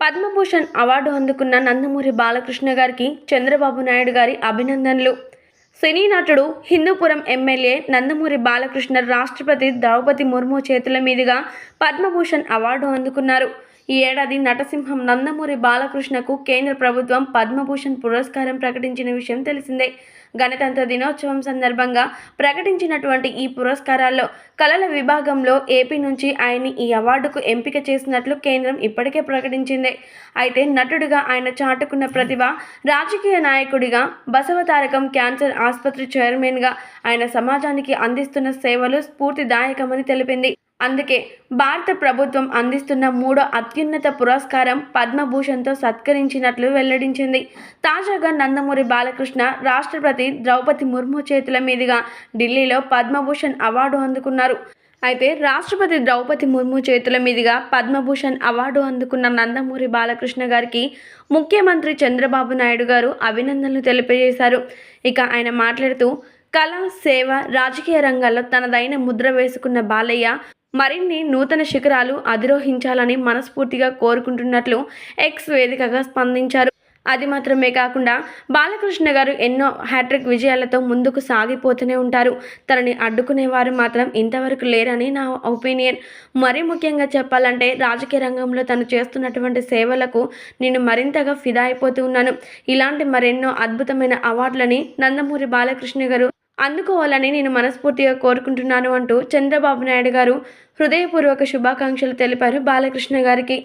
Padma Bhushan award అందుకున్న నందమూరి బాలకృష్ణ గారికి చంద్రబాబు నాయుడు గారి అభినందనలు. సినీ నటుడు హిందూపురం ఎమ్మెల్యే నందమూరి బాలకృష్ణ రాష్ట్రపతి ద్రౌపది ముర్ము చేతుల మీదుగా పద్మభూషణ్ అవార్డు అందుకున్నారు. ఈ ఏడాది నటసింహం నందమూరి బాలకృష్ణకు కేంద్ర ప్రభుత్వం పద్మభూషణ్ పురస్కారం ప్రకటించిన విషయం తెలిసిందే. గణతంత్ర దినోత్సవం సందర్భంగా ప్రకటించినటువంటి ఈ పురస్కారాల్లో కళల విభాగంలో ఏపీ నుంచి ఆయన్ని ఈ అవార్డుకు ఎంపిక చేసినట్లు కేంద్రం ఇప్పటికే ప్రకటించింది. అయితే నటుడిగా ఆయన చాటుకున్న ప్రతిభ రాజకీయ నాయకుడిగా బసవతారకం క్యాన్సర్ ఆసుపత్రి చైర్మన్గా ఆయన సమాజానికి అందిస్తున్న సేవలు స్ఫూర్తిదాయకమని తెలిపింది. అందుకే భారత ప్రభుత్వం అందిస్తున్న మూడో అత్యున్నత పురస్కారం పద్మభూషణ్తో సత్కరించినట్లు వెల్లడించింది. తాజాగా నందమూరి బాలకృష్ణ రాష్ట్రపతి ద్రౌపది ముర్ము చేతుల మీదుగా ఢిల్లీలో పద్మభూషణ్ అవార్డు అందుకున్నారు. అయితే రాష్ట్రపతి ద్రౌపది ముర్ము చేతుల మీదుగా పద్మభూషణ్ అవార్డు అందుకున్న నందమూరి బాలకృష్ణ గారికి ముఖ్యమంత్రి చంద్రబాబు నాయుడు గారు అభినందనలు తెలియజేశారు ఇక ఆయన మాట్లాడుతూ కళ సేవ రాజకీయ రంగాల్లో తనదైన ముద్ర వేసుకున్న బాలయ్య మరిన్ని నూతన శిఖరాలు అధిరోహించాలని మనస్ఫూర్తిగా కోరుకుంటున్నట్లు ఎక్స్ వేదికగా స్పందించారు. అది మాత్రమే కాకుండా బాలకృష్ణ గారు ఎన్నో హ్యాట్రిక్ విజయాలతో ముందుకు సాగిపోతూనే ఉంటారు. తనని అడ్డుకునేవారు మాత్రం ఇంతవరకు లేరని నా ఒపీనియన్. మరీ ముఖ్యంగా చెప్పాలంటే రాజకీయ రంగంలో తను చేస్తున్నటువంటి సేవలకు నేను మరింతగా ఫిదా అయిపోతూ ఉన్నాను. ఇలాంటి మరెన్నో అద్భుతమైన అవార్డులని నందమూరి బాలకృష్ణ గారు అందుకోవాలని నేను మనస్ఫూర్తిగా కోరుకుంటున్నాను అంటూ చంద్రబాబు నాయుడు గారు హృదయపూర్వక శుభాకాంక్షలు తెలిపారు బాలకృష్ణ గారికి.